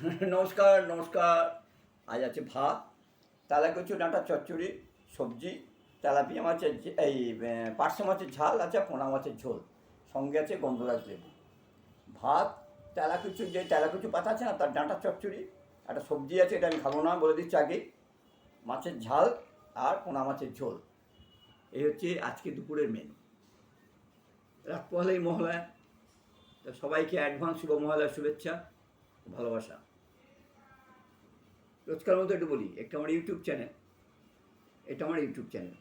নমস্কার নমস্কার। আজ আছে ভাত তেলাকুচু ডাঁটা চচ্চড়ি সবজি তেলাপিয়া মাছের এই আহ, পার্শে মাছের ঝাল আছে পোনা মাছের ঝোল। সঙ্গে আছে গন্ধরাজ লেবু। ভাত তেলাকুচু যে তেলাকুচু পাতা আছে না তার ডাঁটা চচ্চড়ি একটা সবজি আছে এটা আমি খাব না বলে দিচ্ছি আগে। মাছের ঝাল আর পোনা মাছের ঝোল। এই হচ্ছে আজকে দুপুরের মেনু রাত পহলেই মহলায়। সবাইকে অ্যাডভান্স শুভ মহলার শুভেচ্ছা ভালোবাসা। রোজকার মতো একটু বলি, একটা আমার ইউটিউব চ্যানেল এটা আমার ইউটিউব চ্যানেল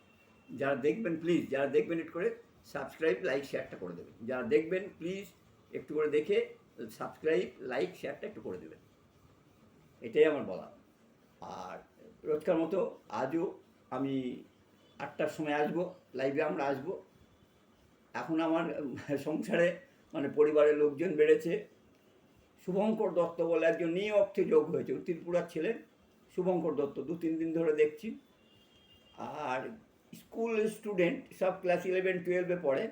যারা দেখবেন প্লিজ যারা দেখবেন একটু করে সাবস্ক্রাইব লাইক শেয়ারটা করে দেবেন। যারা দেখবেন প্লিজ একটু করে দেখে সাবস্ক্রাইব লাইক শেয়ারটা একটু করে দেবেন। এটাই আমার বলা। আর রোজকার মতো আজও আমি আটটার সময় আসব লাইভে আমরা আসব। এখন আমার সংসারে মানে পরিবারের লোকজন বেড়েছে। শুভঙ্কর দত্ত বলে একজন নিয়ে অর্থে যোগ হয়েছে ত্রিপুরার ছেলে। শুভঙ্কর দত্ত, দু তিন দিন ধরে দেখছি। আর স্কুল স্টুডেন্ট, সব ক্লাস ইলেভেন, টুয়েলভে পড়ে।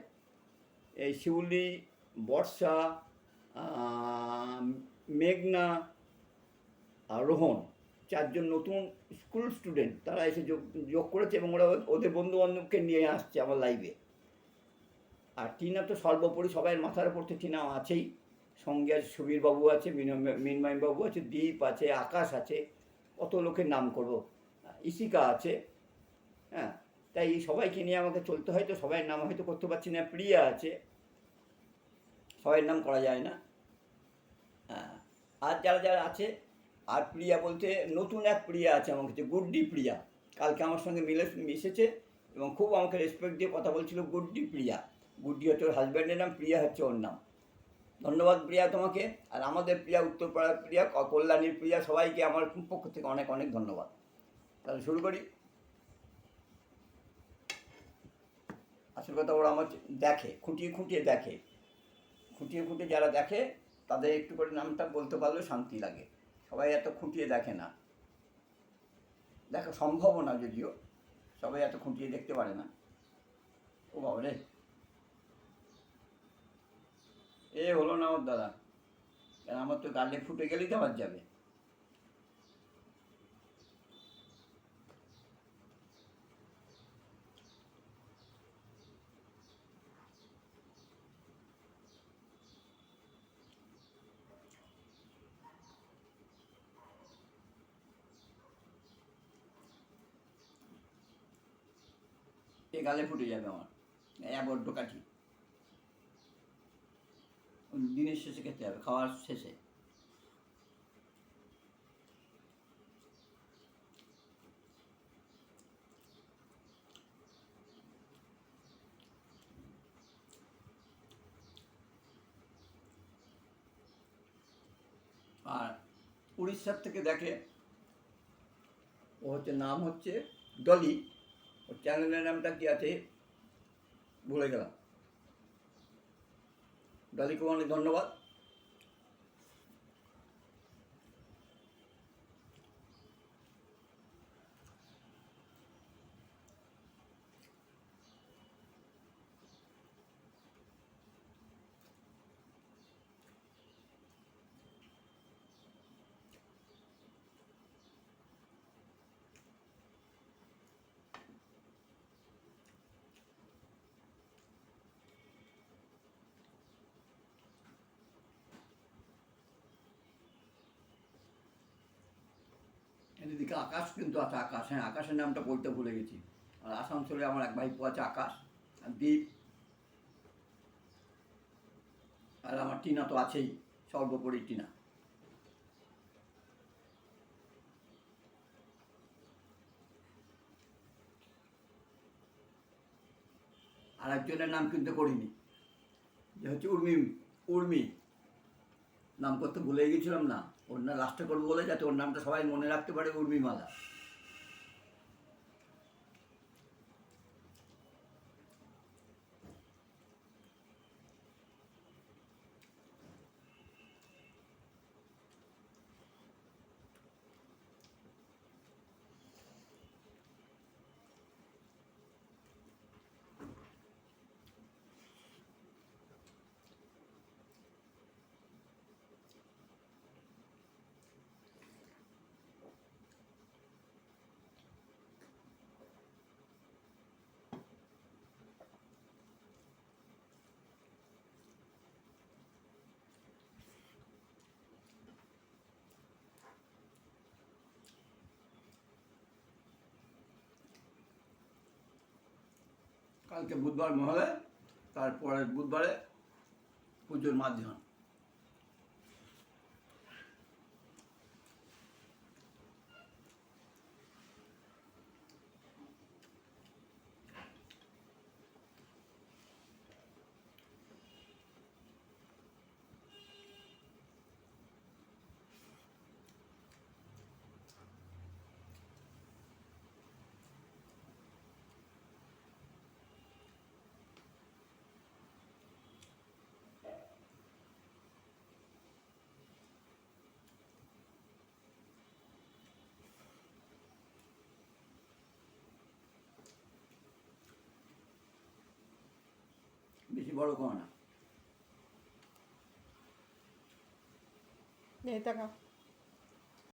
এই শিউলি, বর্ষা মেঘনা, আর রোহন, চারজন নতুন স্কুল স্টুডেন্ট। তারা এসে যোগ যোগ করেছে এবং ওরা ওদের বন্ধু বান্ধবকে নিয়ে আসছে আমার লাইভে। আর টিনা তো সর্বোপরি সবাই মাথার উপর তো টিনা আছেই। সঙ্গে আছে সুবীরবাবু আছে মিনময় বাবু আছে, দীপ আছে, আকাশ আছে। কত লোকের নাম করব? ইশিকা আছে হ্যাঁ? তাই সবাইকে নিয়ে আমাকে চলতে হয়, তো সবাই নাম হয়তো করতে পারছি না, প্রিয়া আছে। সবাই নাম করা যায় না। হ্যাঁ আর যারা যারা আছে, আর প্রিয়া বলতে নতুন এক প্রিয়া আছে আমার কাছে গুড্ডি প্রিয়া। কালকে আমার সঙ্গে মিলে, মিশেছে এবং খুব আমাকে রেসপেক্ট দিয়ে কথা বলছিল গুড্ডি প্রিয়া। গুড্ডি হচ্ছে ওর হাজব্যান্ডের নাম, প্রিয়া হচ্ছে ওর নাম। ধন্যবাদ প্রিয়া তোমাকে, আর আমাদের প্রিয়া, উত্তরপাড়ার প্রিয়া কল্যাণীর প্রিয়া, সবাইকে আমার পক্ষ থেকে অনেক অনেক ধন্যবাদ। তাহলে শুরু করি। আসল কথা ওরা আমার দেখে, খুঁটিয়ে খুঁটিয়ে দেখে। খুঁটিয়ে খুঁটিয়ে যারা দেখে, তাদের একটু করে নামটা বলতে পারলেও শান্তি লাগে। সবাই এত খুঁটিয়ে দেখে না। দেখা সম্ভবও না যদিও, সবাই এত খুঁটিয়ে দেখতে পারে না। ও বাবা রে। এ হলো না আমার দাদা। কেন আমার তো গালে ফুটে গেলেই তো আমার যাবে। এ গালে ফুটে যাবে আমার। বড্ড কাঠি। দিনের শেষে খেতে হবে, খাওয়ার শেষে। আর উড়িষ্যার থেকে দেখে, ও হচ্ছে নাম হচ্ছে ডলি। ওর চ্যানেলের নামটা কি আছে? ভুলে গেলাম। ডলিকে অনেক ধন্যবাদ। আকাশ কিন্তু আছে আকাশ হ্যাঁ আকাশের নামটা বলতে ভুলে গেছি। আর আসানসোলে আমার এক ভাইপো আছে আকাশ, আর দ্বীপ। আর আমার টিনা তো আছেই, সর্বোপরি টিনা। আর একজনের নাম কিন্তু করিনি, যে হচ্ছে উর্মি উর্মি। নাম করতে ভুলে গেছিলাম না। ওর না লাস্টে করব বলে যাতে ওর নামটা সবাই মনে রাখতে পারে উর্মিমালা। কালকে বুধবার মহলে তারপরে বুধবারে পুজোর মাধ্যম। বেশি বড় করো না এই টাকা